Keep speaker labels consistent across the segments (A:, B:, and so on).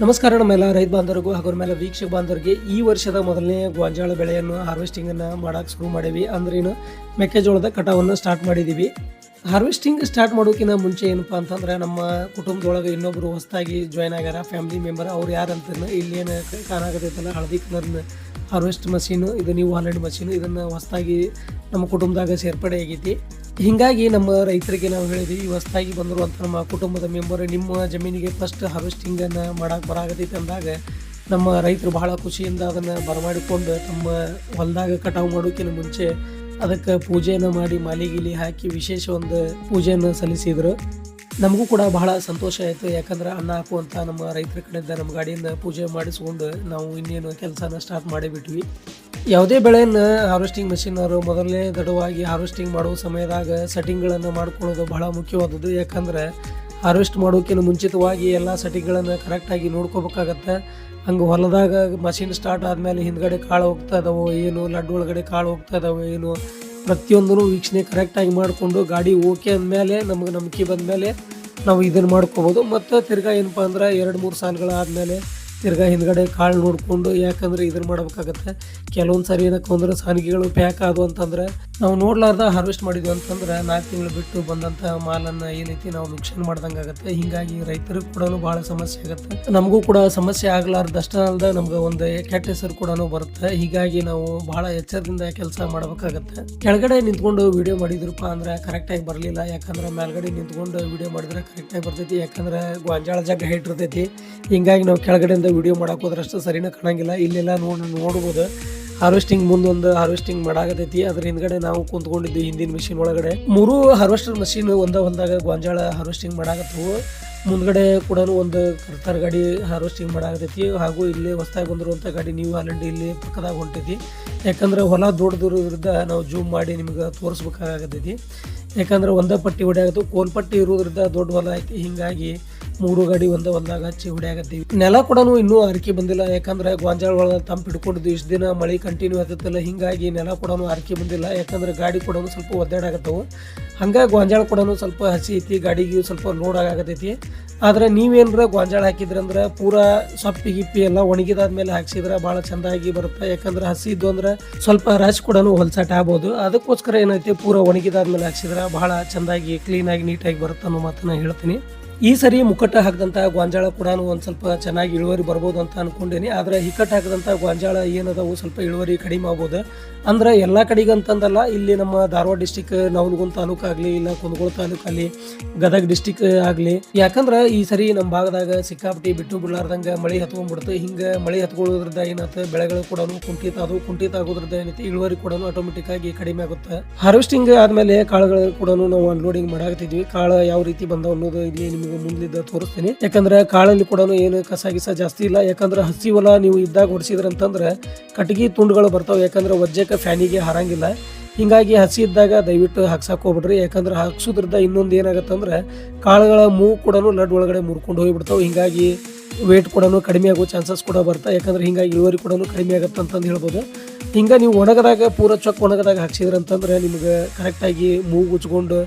A: ನಮಸ್ಕಾರ ನಮ್ಮೆಲ್ಲ ರೈತ ಬಾಂಧವರಿಗೂ ಹಾಗೂ ಮೇಲೆ ವೀಕ್ಷಕ ಬಾಂಧವರಿಗೆ. ಈ ವರ್ಷದ ಮೊದಲನೇ ಗೋಂಜಾಳ ಬೆಳೆಯನ್ನು ಹಾರ್ವೆಸ್ಟಿಂಗ್ ಅನ್ನ ಮಾಡಕ್ ಶುರು ಮಾಡೀವಿ. ಅಂದ್ರೇನು ಮೆಕ್ಕೆಜೋಳದ ಕಟಾವನ್ನು ಸ್ಟಾರ್ಟ್ ಮಾಡಿದೀವಿ. ಹಾರ್ವೆಸ್ಟಿಂಗ್ ಸ್ಟಾರ್ಟ್ ಮಾಡೋಕ್ಕಿಂತ ಮುಂಚೆ ಏನಪ್ಪಾ ಅಂತಂದ್ರೆ ನಮ್ಮ ಕುಟುಂಬದೊಳಗೆ ಇನ್ನೊಬ್ಬರು ಹೊಸದಾಗಿ ಜಾಯ್ನ್ ಆಗ್ಯಾರ ಫ್ಯಾಮಿಲಿ ಮೆಂಬರ್ ಅವ್ರು ಯಾರಂತ ಇಲ್ಲೇನು ಕಾಣಾಗತೈತಲ್ಲ ಹಳದಿ ಕಲರ್ನ ಹಾರ್ವೆಸ್ಟ್ ಮಷೀನು ಇದು ನೀವು ಹಾಲೆಂಡ್ ಮಷೀನು ಇದನ್ನು ಹೊಸದಾಗಿ ನಮ್ಮ ಕುಟುಂಬದಾಗ ಸೇರ್ಪಡೆ ಆಗೈತಿ ಹಿಂಗಾಗಿ ನಮ್ಮ ರೈತರಿಗೆ ನಾವು ಹೇಳಿದ್ವಿ ಹೊಸದಾಗಿ ಬಂದಿರುವಂಥ ನಮ್ಮ ಕುಟುಂಬದ ಮೆಂಬರ್ ನಿಮ್ಮ ಜಮೀನಿಗೆ ಫಸ್ಟ್ ಹಾರ್ವೆಸ್ಟಿಂಗನ್ನು ಮಾಡಕ್ಕೆ ಬರಾಗತೈತೆ ಅಂದಾಗ ನಮ್ಮ ರೈತರು ಬಹಳ ಖುಷಿಯಿಂದ ಅದನ್ನು ಬರಮಾಡಿಕೊಂಡು ತಮ್ಮ ಹೊಲದಾಗ ಕಟಾವು ಮಾಡೋಕ್ಕಿಂತ ಮುಂಚೆ ಅದಕ್ಕೆ ಪೂಜೆಯನ್ನು ಮಾಡಿ ಮಾಲಿಗಿಲಿ ಹಾಕಿ ವಿಶೇಷ ಒಂದು ಪೂಜೆಯನ್ನು ಸಲ್ಲಿಸಿದರು. ನಮಗೂ ಕೂಡ ಬಹಳ ಸಂತೋಷ ಆಯಿತು, ಯಾಕಂದ್ರೆ ಅನ್ನ ಹಾಕುವಂಥ ನಮ್ಮ ರೈತರ ಕಡೆಯಿಂದ ನಮ್ಮ ಗಾಡಿಯಿಂದ ಪೂಜೆ ಮಾಡಿಸ್ಕೊಂಡು ನಾವು ಇನ್ನೇನು ಕೆಲಸನ ಸ್ಟಾರ್ಟ್ ಮಾಡಿಬಿಟ್ವಿ. ಯಾವುದೇ ಬೆಳೆಯನ್ನು ಹಾರ್ವೆಸ್ಟಿಂಗ್ ಮೆಷಿನ್ ಅವರು ಮೊದಲನೇ ದಡವಾಗಿ ಹಾರ್ವೆಸ್ಟಿಂಗ್ ಮಾಡುವ ಸಮಯದಾಗ ಸೆಟ್ಟಿಂಗ್ಗಳನ್ನು ಮಾಡ್ಕೊಳ್ಳೋದು ಬಹಳ ಮುಖ್ಯವಾದದ್ದು. ಯಾಕಂದ್ರೆ ಹಾರ್ವೆಸ್ಟ್ ಮಾಡೋಕ್ಕಿಂತ ಮುಂಚಿತವಾಗಿ ಎಲ್ಲ ಸೆಟ್ಟಿಂಗ್ಗಳನ್ನು ಕರೆಕ್ಟಾಗಿ ನೋಡ್ಕೋಬೇಕಾಗತ್ತೆ. ಹಂಗೆ ಹೊಲದಾಗ ಮಷಿನ್ ಸ್ಟಾರ್ಟ್ ಆದಮೇಲೆ ಹಿಂದ್ಗಡೆ ಕಾಳು ಹೋಗ್ತಾ ಇದಾವೋ, ಏನು ಲಡ್ಡು ಒಳಗಡೆ ಕಾಳು ಹೋಗ್ತಾ ಇದಾವೋ, ಏನು ಪ್ರತಿಯೊಂದೂ ವೀಕ್ಷಣೆ ಕರೆಕ್ಟಾಗಿ ಮಾಡಿಕೊಂಡು ಗಾಡಿ ಓಕೆ ಅಂದಮೇಲೆ ನಮಗೆ ನಂಬಿಕೆ ಬಂದಮೇಲೆ ನಾವು ಇದನ್ನು ಮಾಡ್ಕೋಬೋದು. ಮತ್ತು ತಿರ್ಗಾ ಏನಪ್ಪ ಅಂದ್ರೆ ಎರಡು ಮೂರು ಸಾಲುಗಳಾದಮೇಲೆ ತಿರ್ಗಾ ಹಿಂದ್ಗಡೆ ಕಾಳು ನೋಡಿಕೊಂಡು ಯಾಕಂದ್ರೆ ಇದನ್ನ ಮಾಡ್ಬೇಕಾಗತ್ತೆ. ಕೆಲವೊಂದು ಸಾರಿ ಏನಕ್ಕೆ ಅಂದ್ರೆ ಸಾನಿಗೆಗಳು ಪ್ಯಾಕ್ ಆದವು ಅಂತಂದ್ರೆ ನಾವು ನೋಡ್ಲಾರ್ದ ಹಾರ್ವೆಸ್ಟ್ ಮಾಡಿದ್ವಿ ಅಂತಂದ್ರೆ ನಾಲ್ಕು ತಿಂಗಳು ಬಿಟ್ಟು ಬಂದಂಥ ಮಾಲನ್ನು ಏನೈತಿ ನಾವು ನುಕ್ಷನ್ ಮಾಡ್ದಂಗೆ ಆಗುತ್ತೆ. ಹಿಂಗಾಗಿ ರೈತರಿಗೆ ಕೂಡ ಭಾಳ ಸಮಸ್ಯೆ ಆಗುತ್ತೆ. ನಮಗೂ ಕೂಡ ಸಮಸ್ಯೆ ಆಗ್ಲಾರ್ದಷ್ಟೇ ಅಲ್ದ ನಮ್ಗೆ ಒಂದು ಕೆಟ್ಟ ಹೆಸರು ಕೂಡ ಬರುತ್ತೆ. ಹೀಗಾಗಿ ನಾವು ಬಹಳ ಎಚ್ಚರದಿಂದ ಕೆಲಸ ಮಾಡಬೇಕಾಗತ್ತೆ. ಕೆಳಗಡೆ ನಿಂತ್ಕೊಂಡು ವಿಡಿಯೋ ಮಾಡಿದ್ರಪ್ಪ ಅಂದ್ರೆ ಕರೆಕ್ಟಾಗಿ ಬರಲಿಲ್ಲ. ಯಾಕಂದ್ರೆ ಮೇಲ್ಗಡೆ ನಿಂತ್ಕೊಂಡು ವಿಡಿಯೋ ಮಾಡಿದ್ರೆ ಕರೆಕ್ಟಾಗಿ ಬರ್ತೈತಿ. ಯಾಕಂದ್ರೆ ಗೊಂಜಾಳ ಜಾಗ ಹೈಟ್ ಇರ್ತೈತಿ ಹಿಂಗಾಗಿ ನಾವು ಕೆಳಗಡೆಯಿಂದ ವಿಡಿಯೋ ಮಾಡಕ್ಕೆ ಹೋದ್ರೆ ಅಷ್ಟು ಸರಿನ ಕಾಣಂಗಿಲ್ಲ. ಇಲ್ಲೆಲ್ಲ ನೋಡಿ ನೋಡ್ಬೋದು. ಹಾರ್ವೆಸ್ಟಿಂಗ್ ಮುಂದೊಂದು ಹಾರ್ವೆಸ್ಟಿಂಗ್ ಮಾಡಾಕತೈತಿ ಅದ್ರ ಹಿಂದ್ಗಡೆ ನಾವು ಕುಂತ್ಕೊಂಡಿದ್ವಿ ಹಿಂದಿನ ಮಿಷಿನ್ ಒಳಗಡೆ. ಮೂರು ಹಾರ್ವೆಸ್ಟರ್ ಮಷಿನ್ ಒಂದ ಒಂದಾಗ ಗೊಂಜಾಳ ಹಾರ್ವೆಸ್ಟಿಂಗ್ ಮಾಡಾಕತ್ತವು. ಮುಂದ್ಗಡೆ ಕೂಡ ಒಂದು ಕರ್ತಾರ್ ಗಾಡಿ ಹಾರ್ವೆಸ್ಟಿಂಗ್ ಮಾಡಾಕತೈತಿ ಹಾಗೂ ಇಲ್ಲಿ ಹೊಸದಾಗಿ ಬಂದಿರುವಂಥ ಗಾಡಿ ನೀವು ಆಲ್ರೆಡಿ ಇಲ್ಲಿ ಪಕ್ಕದಾಗ ಹೊಂಟೈತಿ ಯಾಕಂದ್ರೆ ಹೊಲ ದೊಡ್ಡದಿರೋದ್ರಿಂದ ನಾವು ಜೂಮ್ ಮಾಡಿ ನಿಮ್ಗೆ ತೋರಿಸ್ಬೇಕಾಗತೈತಿ. ಯಾಕಂದ್ರೆ ಒಂದೇ ಪಟ್ಟಿ ಹೊಡೆಯಾಗತ್ತು ಕೋಲ್ ಪಟ್ಟಿ ಇರೋದ್ರಿಂದ ದೊಡ್ಡ ಹೊಲ ಐತಿ. ಹಿಂಗಾಗಿ ಮೂರು ಗಾಡಿ ಒಂದೇ ಹೊಲದಾಗ ಹಚ್ಚಿ ಹೊಡೆಯಾಗತ್ತೀವಿ ನೆಲ ಕೂಡ ಇನ್ನೂ ಅರಿಕೆ ಬಂದಿಲ್ಲ. ಯಾಕಂದ್ರೆ ಗೊಂಜಾಳ ಒಳಗೆ ತಂಪು ಹಿಡ್ಕೊಂಡಿದ್ದು ಇಷ್ಟು ದಿನ ಮಳೆ ಕಂಟಿನ್ಯೂ ಆಗ್ತೈತಲ್ಲ, ಹಿಂಗಾಗಿ ನೆಲ ಕೂಡ ಅರಿಕೆ ಬಂದಿಲ್ಲ. ಯಾಕಂದ್ರೆ ಗಾಡಿ ಕೂಡ ಸ್ವಲ್ಪ ಒದ್ದಾಡಕತ್ತವು. ಹಂಗಾಗಿ ಗೊಂಜಾಳ ಕೂಡ ಸ್ವಲ್ಪ ಹಸಿ ಐತಿ, ಗಾಡಿಗೆ ಸ್ವಲ್ಪ ಲೋಡ್ ಆಗತೈತಿ. ಆದ್ರೆ ನೀವೇನರ ಗೊಂಜಾಳ ಹಾಕಿದ್ರಂದ್ರೆ ಪೂರಾ ಸೊಪ್ಪಿ, ಗಿಪ್ಪಿ ಎಲ್ಲ ಒಣಗಿದಾದ್ಮೇಲೆ ಹಾಕ್ಸಿದ್ರೆ ಭಾಳ ಚಂದಾಗಿ ಬರುತ್ತೆ? ಯಾಕಂದ್ರೆ ಹಸಿ ಇದ್ದು ಅಂದ್ರೆ ಸ್ವಲ್ಪ ರಶ್ ಕೂಡ ಹೊಲ್ಸಾಟ ಆಗ್ಬೋದು. ಅದಕ್ಕೋಸ್ಕರ ಏನೈತಿ ಪೂರಾ ಒಣಗಿದಾದ್ಮೇಲೆ ಹಾಕ್ಸಿದ್ರೆ ಬಹಳ ಚಂದಾಗಿ ಕ್ಲೀನಾಗಿ ನೀಟಾಗಿ ಬರುತ್ತೆ ಅನ್ನೋ ಮಾತನ್ನ ಹೇಳ್ತೀನಿ. ಈ ಸರಿ ಮುಕ್ಕಟ್ಟ ಹಾಕಿದಂಥ ಗೊಂಜಾಳ ಕೂಡ ಒಂದು ಸ್ವಲ್ಪ ಚೆನ್ನಾಗಿ ಇಳುವರಿ ಬರ್ಬೋದು ಅಂತ ಅನ್ಕೊಂಡೇನಿ. ಆದರೆ ಹಿಕ್ಕಟ್ಟು ಹಾಕಿದಂಥ ಗೊಂಜಾಳ ಏನದಾವು? ಸ್ವಲ್ಪ ಇಳುವರಿ ಕಡಿಮೆ ಆಗ್ಬೋದು. ಅಂದ್ರೆ ಎಲ್ಲ ಕಡೆಗೆ ಅಂತಂದಲ್ಲ, ಇಲ್ಲಿ ನಮ್ಮ ಧಾರವಾಡ ಡಿಸ್ಟಿಕ್ ನವನಗುಂದ ತಾಲೂಕು ಆಗಲಿ, ಇಲ್ಲ ಕುಂದಗೋಳ ತಾಲೂಕು ಆಗಲಿ, ಗದಗ ಡಿಸ್ಟಿಕ್ ಆಗಲಿ. ಯಾಕಂದ್ರೆ ಈ ಸರಿ ನಮ್ಮ ಭಾಗದಾಗ ಸಿಕ್ಕಾಪಟ್ಟಿ ಬಿಟ್ಟು ಬಿಡ್ಲಾರ್ದಂಗೆ ಮಳೆ ಹತ್ಕೊಂಡ್ಬಿಡ್ತು. ಹಿಂಗೆ ಮಳೆ ಹತ್ಕೊಳ್ಳೋದ್ರಿಂದ ಏನಾಯ್ತು ಬೆಳೆಗಳು ಕೂಡ ಕುಂಠಿತ ಅದು ಕುಂಠಿತ ಆಗೋದ್ರಿಂದ ಏನೈತಿ? ಇಳುವರಿ ಕೂಡ ಆಟೋಮೆಟಿಕ್ ಆಗಿ ಕಡಿಮೆ ಆಗುತ್ತೆ. ಹಾರ್ವೆಸ್ಟಿಂಗ್ ಆದ್ಮೇಲೆ ಕಾಳುಗಳು ಕೂಡ ನಾವು ಅನ್ಲೋಡಿಂಗ್ ಮಾಡಾಕತ್ತಿದ್ವಿ. ಕಾಳು ಯಾವ ರೀತಿ ಬಂದವು ಅನ್ನೋದು ಇಲ್ಲಿ ನಿಮಗೆ ಮುಂದಿದ್ದ ತೋರಿಸ್ತೀನಿ. ಯಾಕಂದ್ರೆ ಕಾಳಲ್ಲಿ ಕೂಡ ಏನು ಕಸ ಗಿಸ ಜಾಸ್ತಿ ಇಲ್ಲ. ಯಾಕಂದ್ರೆ ಹಸಿ ಹೊಲ ನೀವು ಇದ್ದಾಗ ಹೊಡಿಸಿದ್ರಂತಂದ್ರೆ ಕಟ್ಟಿಗೆ ತುಂಡುಗಳು ಬರ್ತಾವೆ. ಯಾಕಂದ್ರೆ ವಜ್ಜಕ್ಕೆ ಫ್ಯಾನಿಗೆ ಹಾರಂಗಿಲ್ಲ. ಹಿಂಗಾಗಿ ಹಸಿ ಇದ್ದಾಗ ದಯವಿಟ್ಟು ಹಾಕ್ಸಕ್ಕೆ ಹೋಗ್ಬಿಡ್ರಿ. ಯಾಕಂದ್ರೆ ಹಾಕ್ಸೋದ್ರಿಂದ ಇನ್ನೊಂದು ಏನಾಗುತ್ತೆ ಅಂದ್ರೆ ಕಾಳುಗಳ ಮೂ ಕೂಡ ಲಡ್ ಒಳಗಡೆ ಮುರ್ಕೊಂಡು ಹೋಗಿಬಿಡ್ತಾವೆ. ಹಿಂಗಾಗಿ ವೇಟ್ ಕೂಡ ಕಡಿಮೆ ಆಗೋ ಚಾನ್ಸಸ್ ಕೂಡ ಬರ್ತಾ ಯಾಕಂದ್ರೆ ಹಿಂಗಾಗಿ ಇಳುವರಿ ಕೂಡ ಕಡಿಮೆ ಆಗುತ್ತೆ ಅಂತಂದು ಹೇಳ್ಬೋದು. ಹಿಂಗೆ ನೀವು ಒಣಗದಾಗ, ಪೂರ ಚೊಕ್ಕ ಒಣಗದಾಗ ಹಾಕ್ಸಿದ್ರೆ ಅಂತಂದ್ರೆ ನಿಮಗೆ ಕರೆಕ್ಟಾಗಿ ಮೂಗು ಉಚ್ಕೊಂಡು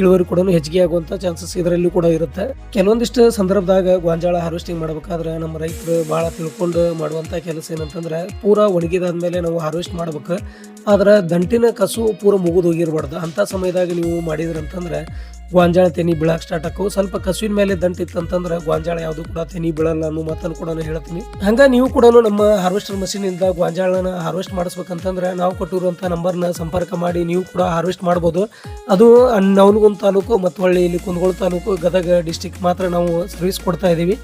A: ಇಳುವರಿ ಕೂಡ ಹೆಚ್ಚಿಗೆ ಆಗುವಂಥ ಚಾನ್ಸಸ್ ಇದರಲ್ಲಿ ಕೂಡ ಇರುತ್ತೆ. ಕೆಲವೊಂದಿಷ್ಟು ಸಂದರ್ಭದಾಗ ಗೋಂಜಾಳ ಹಾರ್ವೆಸ್ಟಿಂಗ್ ಮಾಡ್ಬೇಕಾದ್ರೆ ನಮ್ಮ ರೈತರು ಭಾಳ ತಿಳ್ಕೊಂಡು ಮಾಡುವಂಥ ಕೆಲಸ ಏನಂತಂದ್ರೆ ಪೂರ ಒಣಗಿದಾದ್ಮೇಲೆ ನಾವು ಹಾರ್ವೆಸ್ಟ್ ಮಾಡ್ಬೇಕು. ಆದ್ರೆ ದಂಟಿನ ಕಸು ಪೂರ ಮುಗಿದು ಹೋಗಿರ್ಬಾರ್ದು. ಅಂಥ ಸಮಯದಾಗ ನೀವು ಮಾಡಿದ್ರಂತಂದ್ರೆ ಗೋಂಜಾಳ ತೆನಿ ಬೀಳಕ್ಕೆ ಸ್ಟಾರ್ಟ್ ಆಕವು ಸ್ವಲ್ಪ ಕಸುವಿನ ಮೇಲೆ ದಂಟ್ ಇತ್ತಂತಂದ್ರೆ ಗೊಂಜಾಳ ಯಾವುದು ಕೂಡ ತೆನಿ ಬೀಳಲ್ಲ ಅನ್ನೋ ಮಾತನ್ನು ಕೂಡ ಹೇಳ್ತೀನಿ. ಹಂಗ ನೀವು ಕೂಡ ನಮ್ಮ ಹಾರ್ವೆಸ್ಟರ್ ಮಷೀನ್ ಇಂದ ಹಾರ್ವೆಸ್ಟ್ ಹಾರ್ವೆಸ್ಟ್ ಮಾಡಿಸ್ಬೇಕಂತಂದ್ರೆ ನಾವು ಕೊಟ್ಟಿರುವಂಥ ನಂಬರ್ನ ಸಂಪರ್ಕ ಮಾಡಿ ನೀವು ಕೂಡ ಹಾರ್ವೆಸ್ಟ್ ಮಾಡ್ಬೋದು. ಅದು ನವನಗುಂದ ತಾಲೂಕು ಮತ್ತು ಹೊಳ್ಳಿ ಇಲ್ಲಿ ಕುಂದಗೋಳ ತಾಲೂಕು, ಗದಗ ಡಿಸ್ಟಿಕ್ ಮಾತ್ರ ನಾವು ಸರ್ವಿಸ್ ಕೊಡ್ತಾ ಇದ್ದೀವಿ